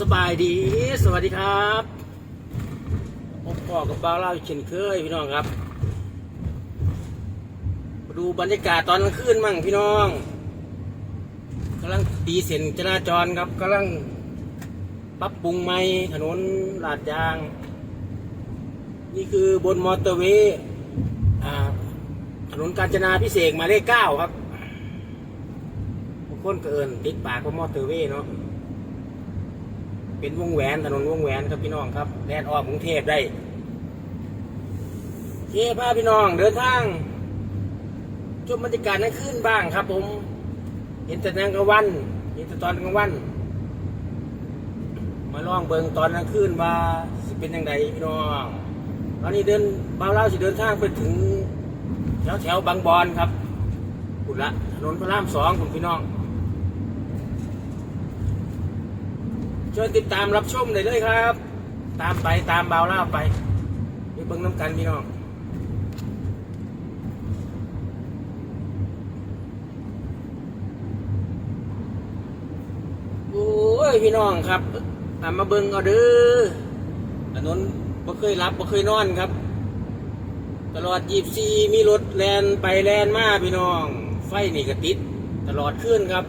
สบายดี สวัสดีครับพบพ่อกับบ้าเล่าเช่นเคยพี่น้องครับมาดูบรรยากาศตอนกลางคืนมั่งพี่น้องกำลังตีเส้นจราจรครับกำลังปรับปรุงใหม่ถนนลาดยาง นี่คือบนมอเตอร์เวย์ถนนกาญจนาพิเศษหมายเลขเก้าครับบางคนเอินติดปากว่ามอเตอร์เวย์เนาะ เป็นวงแหวนถนนวงแหวนครับพี่น้องครับแลนออกกรุงเทพได้เคพาพี่น้องเดินทางชมบรรยากาศนั้นขึ้นบ้างครับ ผม เห็นแต่กลางวัน เห็นแต่ตอนกลางวัน มาลองเบิงตอนกลางคืนว่าสิเป็นยังไงพี่น้องตอนนี้เดินบาวเล่าสิเดินทางไปถึงแถวแถวบางบอนครับคุณละถนนพระรามสองคุณพี่น้อง ช่วยติดตามรับชมได้เลยครับ ตามไปตามเบาล่าไปไปเบิ่งน้ำกันพี่น้องโอ้ยพี่น้องครับตามมาเบิ่งเอาเด้อถนนบ่เคยรับบ่เคยนอนครับ ตลอดยีบซีมีรถแลนไปแลนมาพี่น้อง ไฟนี่ก็ติด ตลอดขึ้นครับ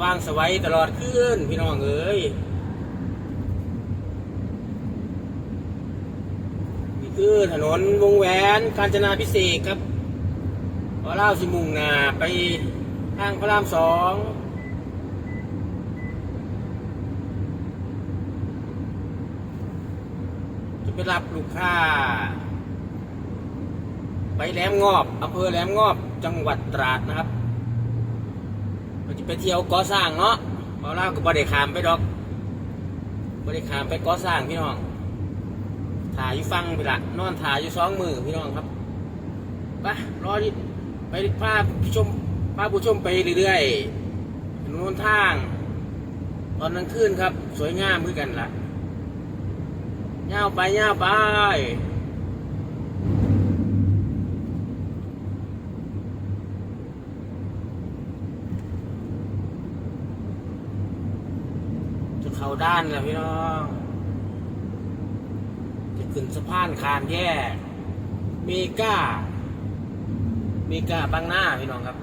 ว่างสวัยตลอดคืนพี่น้องเอ้ยนี่คือถนนวงแหวนกาญจนาพิเศษครับพอเล่าสิมุงนาไปทางพระรามสองจะไปรับลูกค้า ไปแหลมงอบอำเภอแหลมงอบจังหวัดตราดนะครับ ไปเที่ยวก่อสร้างเนาะเราเล่าก็บ่ได้ขามไปดอกบ่ได้ขามไปก่อสร้างพี่น้องถ่ายอยู่ฟังไปละนอนถ่ายอยู่สองมือพี่น้องครับไปรอดิไปพาผู้ชมพาผู้ชมไปเรื่อยๆถนนทาง ตอนกลางคืนครับ สวยงามคือกันละ่ะย่าไปย่าไป เขาด้านแล้วพี่น้องจะขึ้นสะพานคานแย่เมก้าเมก้าบางหน้าพี่น้องครับ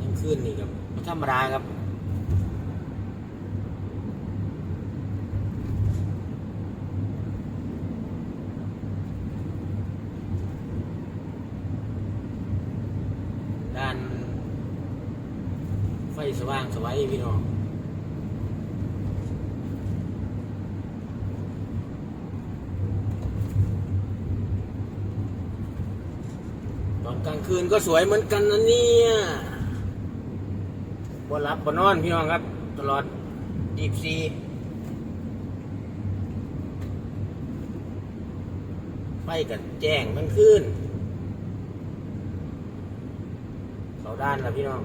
ยังขึ้นนี่ครับธรรมดาครับ ด้านไฟ สว่างสวัยพี่น้องตอนกลางคืนก็สวยเหมือนกันนะเนี่ยบ่หลับบ่นอนพี่น้องครับ ตลอดดีบซีไฟกันแจ้งทั้งคืนเขาด้านล้วพี่น้อง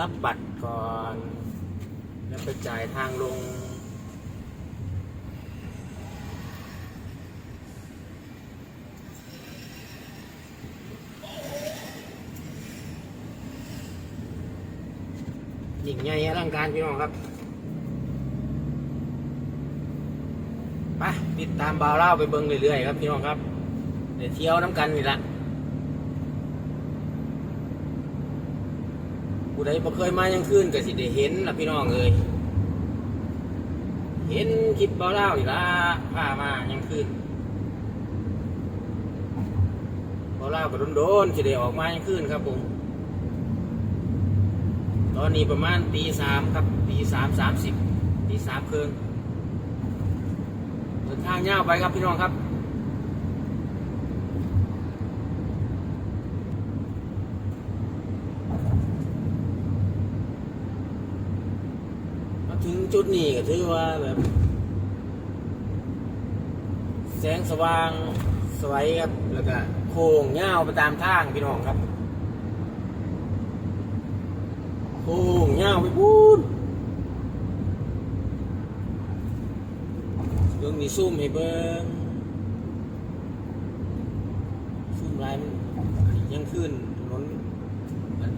รับบัตรก่อน แล้วไปจ่ายทางลง หญิงใหญ่อลังการพี่น้องครับไปติดตามบ่าวเล่าไปเบิ้งเรื่อยๆครับพี่น้องครับ เดี๋ยวเที่ยวน้ำกันนี่ละ ใดบ่เคยมายังคืนก็สิได้เห็นละพี่น้องเอ้ยเห็นคลิปบ่าเล่านี่ละพามายังคืนบ่าเล่าก็โดนๆสิได้ออกมายังคืนครับผมตอนนี้ประมาณตีสามครับตีสามสามสิบตีสามครึ่งเดินทางยาวไปครับพี่น้องครับ จุดนี้ก็ถือว่าแบบแสงสว่างสวยครับ แล้วก็โค้งเงาไปตามทางพี่น้องครับ โค้งเงาไปพูดเบิ่งนี้ซุ่มให้เบิ่งซุ่มไรมันยังขึ้นถนน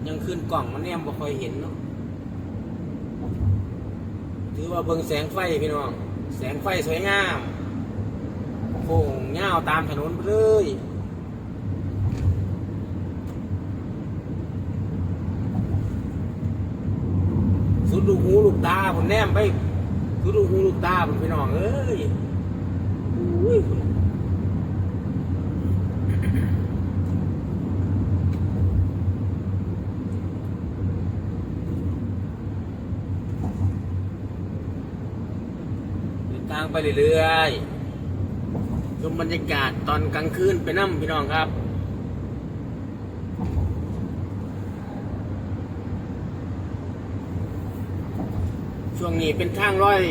ยังขึ้นกล่องมันแนมบ่ค่อยเห็นเนาะ ถือว่าเบิ่งแสงไฟพี่น้อง แสงไฟสวยงามโค้งเงาวตามถนนเลยสุดลูกหูลูกตาผมแนมไปสุดลูกหูลูกตาผมพี่น้องเอ้ยอุ้ยเดินทาง ไปเรื่อยๆชมบรรยากาศตอนกลางคืนไปนั่มพี่น้องครับช่วงนี้เป็นทางร้อย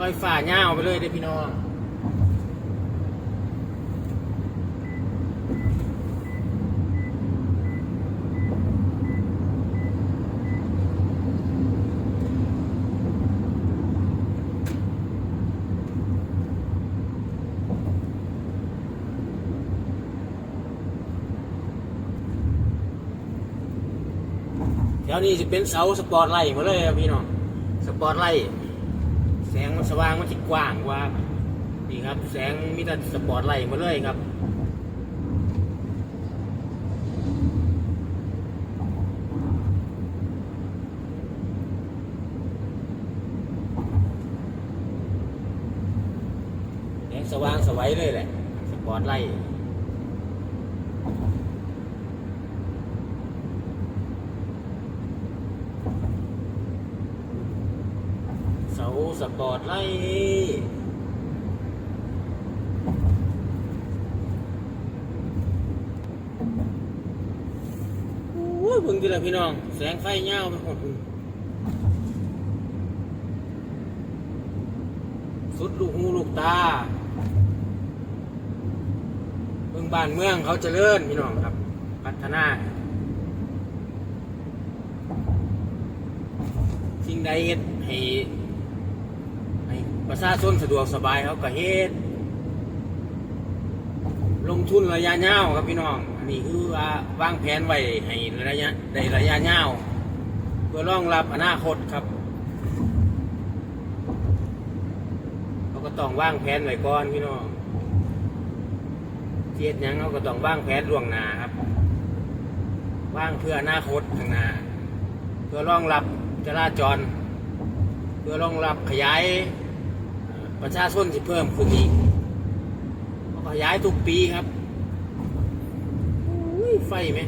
ร้อยฝ่าเงาไปเลยเด้พี่น้อง วนี้จะเป็นเสาสปอร์ตไลท์มาเลยครับพี่น้องสปอร์ตไลท์แสงมันสว่างมันจะกว้างกว่านี่ครับ แสงมีแต่สปอร์ตไลท์มาเลยครับแสงสว่างสวัยเลยแหละ สปอร์ตไลท์ เสปอร์ตไลท์โอ้ยเพิ่งทีละพี่น้อง แสงไฟเงาไปหมดสุดลูกหูลูกตาเมืองบ้านเมืองเขาเจริญพี่น้องครับ พัฒนาสิ่งใดเห้ให้ ประชาชนสะดวกสบายเขาก็เฮ็ดลงทุนระยะยาวครับพี่น้อง อันนี้คือว่าวางแผนไว้ให้ระยะในระยะยาวเพื่อรองรับอนาคตครับเขาก็ต้องวางแผนไว้ก่อนพี่น้องเทียดยังเขาก็ต้องวางแผนล่วงหน้าครับวางเพื่ออนาคตข้างหน้าเพื่อรองรับจราจร เพื่อรองรับขยาย ประชาชนที่เพิ่มขึ้นอีกเขาขยายทุกปีครับอุ้ยไฟไหม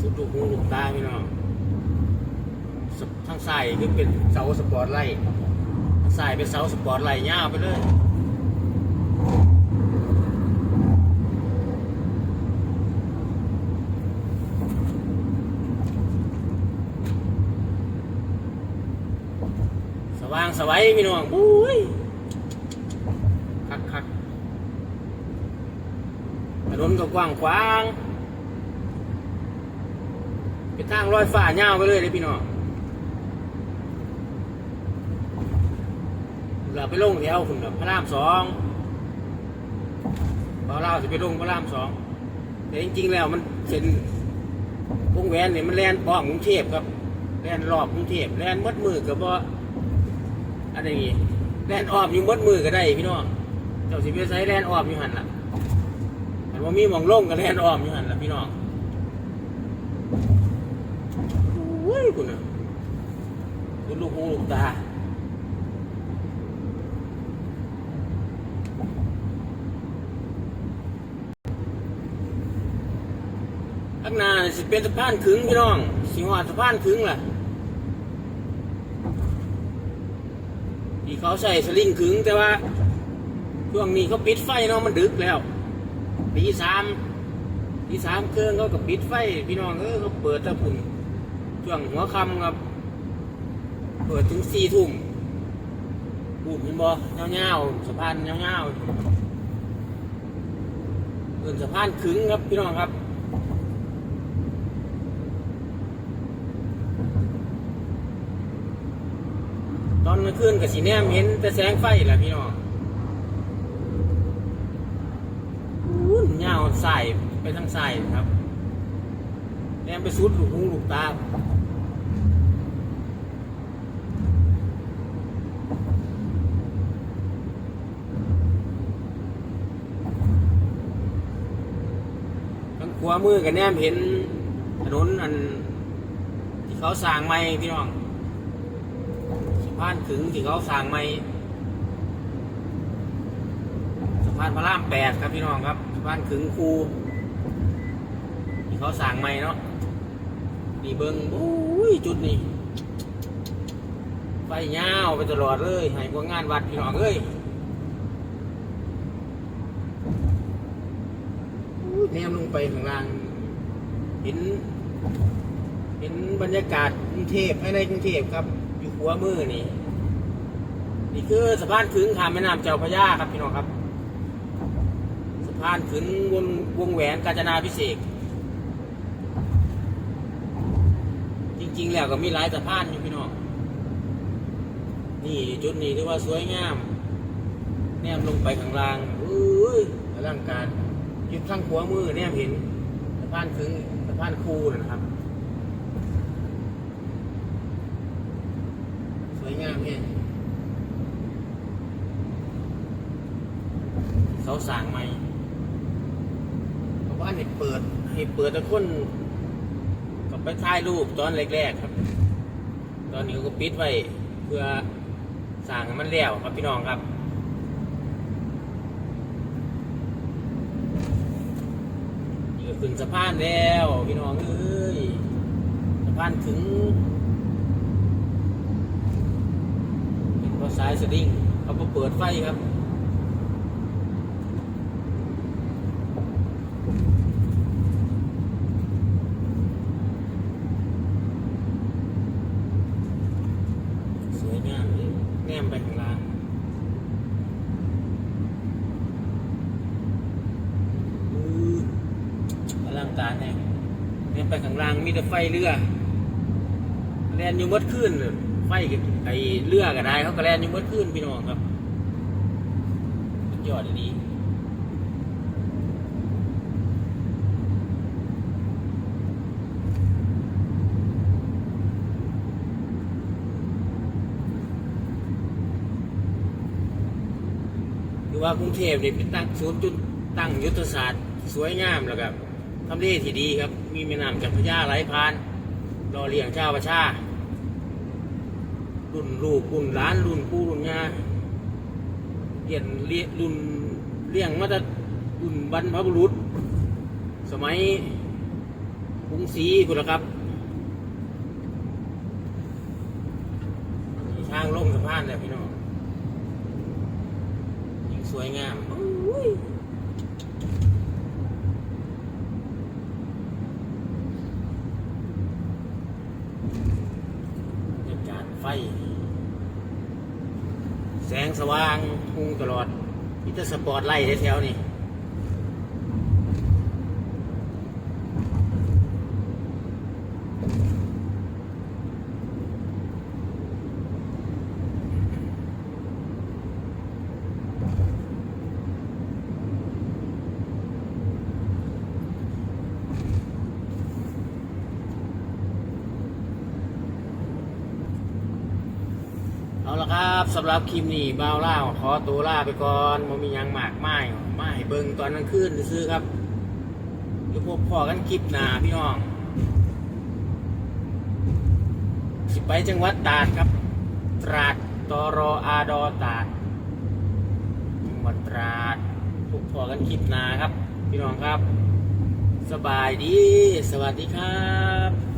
สุดลูกหูลูกตาพี่น้องสทางซ้ายก็เป็นเสาสปอร์ตไลท์ทางซ้ายเป็นเสาสปอร์ตไลท์ยาวไปเลยางสวัยพี่น้องบุ้ยคักคักถนนก็กว้างขวางเป็นทางลอยฟ้าเงาไปเลยเลยพี่น้องเราไปลงแถวคุณแบบพระรามสองพอเราจะไปลงพระรามสองแต่จริงๆแล้วมันเส้นวงแหวนเนี่ยมันแลนป้องกรุงเทพครับแลนรอบกรุงเทพแลนมัดมือกับว่า อะไรอย่างงี้แลนออมอยู่มดมือก็ได้พี่น้องเจ้าสิไปใช้แลนออมอยู่หันล่ะแต่ว่ามีหมองลงกับแลนออมอยู่หันล่ะพี่น้องโอ้ยคุณน่ะคุณลูกหูลูกตาข้างหน้าสิเป็นสะพานขึงพี่น้องสิหอดสะพานขึงล่ะ ที่เขาใส่สลิงขึงแต่ว่า ช่วงนี้เขาปิดไฟเนาะมันดึกแล้วตีสามตีสามเครื่องเขาก็ปิดไฟ พี่น้องเออเขาเปิดตะพุ่นช่วงหัวค่ำครับ เปิดถึงสี่ทุ่มปุ่นเห็นบ่เงาๆสะพานเงาๆเปิดสะพานขึงครับพี่น้องครับ อนกลางคืนกับสีแนมเห็นแต่แสงไฟแหละพี่น้องอู้ยาวใส่ไปทางใส่ครับแนมไปสุดลูกหูลูกตาทางขวามือกับแนมเห็นถนนอัน ที่เขาสร้างใหม่พี่น้อง พานขึงที่เขาสร้างใหม่สะพานพระรามแปดครับพี่น้องครับสะพานขึงคูที่เขาสร้างใหม่เนาะนี่เบิ้งโอ้ยจุดนี้ไฟยาวไปตลอดเลยให้พวกงานวัดพี่น้องเอ้ยแนมลงไปข้างล่างเห็นเห็นบรรยากาศกรุงเทพภายในกรุงเทพครับ หัวมือนี่ นี่คือสะพานขึงข้ามแม่น้ำเจ้าพระยาครับพี่น้องครับ สะพานขึงวงวงแหวนกาญจนาพิเศษ จริง ๆ แล้วก็มีหลายสะพานอยู่พี่น้อง นี่จุดนี้ถือว่าสวยงาม แนมลงไปข้างล่างอุ้ยอลังการยู่ข้างขวมือแนมเห็นสะพานขึงสะพานคูนะครับ สวย งามเองเขาสั่งใหม่เพราะว่าให้เปิดให้เปิดแต่คนก็ไปถ่ายรูปตอนแรกๆครับ ตอนนี้เขาก็ปิดไว้เพื่อสั่งมันแล้วครับพี่น้องครับขึ้นสะพานแล้วพี่น้องเอ้ยสะพานถึง เห็นว่า สายสลิงเขาก็เปิดไฟครับสวยงามเลยแนมไปข้างล่างอลังการแน่แนมไปข้างล่างมีแต่ไฟเรือแลนอยู่มื่อคืนเลย ไฟกับไอเรือก็ได้เขาก็แลนอยู่เมื่อคืนพี่น้องครับยอดดีคือว่ากรุงเทพนี่เป็นตั้งศูนย์จุดตั้งยุทธศาสตร์ สวยงามแล้วครับทำเลที่ดีครับ มีแม่น้ำจักรพระยาไหลผ่านรอเลี้ยงชาประชา รุ่นลูกรุ่นหลานรุ่นปู่รุ่นย่าเรียนเรียรุ่นเลี้ยงมาแต่รุ่นบรรพบุรุษ สมัยกรุงศรีคุณละครับมีทางลงสะพานแล้วพี่น้องยิ่งสวยงามอุ้ย บรรยากาศไฟ แสงสว่างพุ่งตลอดมิตรสปอร์ตไล่แถวๆนี่เอาละครับสำ หรับคลิปนี้บ่าวล่าขอตัวล่าไปก่อนมันมียังหมากไม่มาให้เบิงตอนกลางคืนซื้อครับเดี๋ยวพบพอกันคลิปหนาพี่น้อง สิไปจังหวัดตราดครับ ตราดตอรออาดอตราดจังหวัดตราดพบพอกันคลิปหนาครับ พี่น้องครับ สบายดี สวัสดีครับ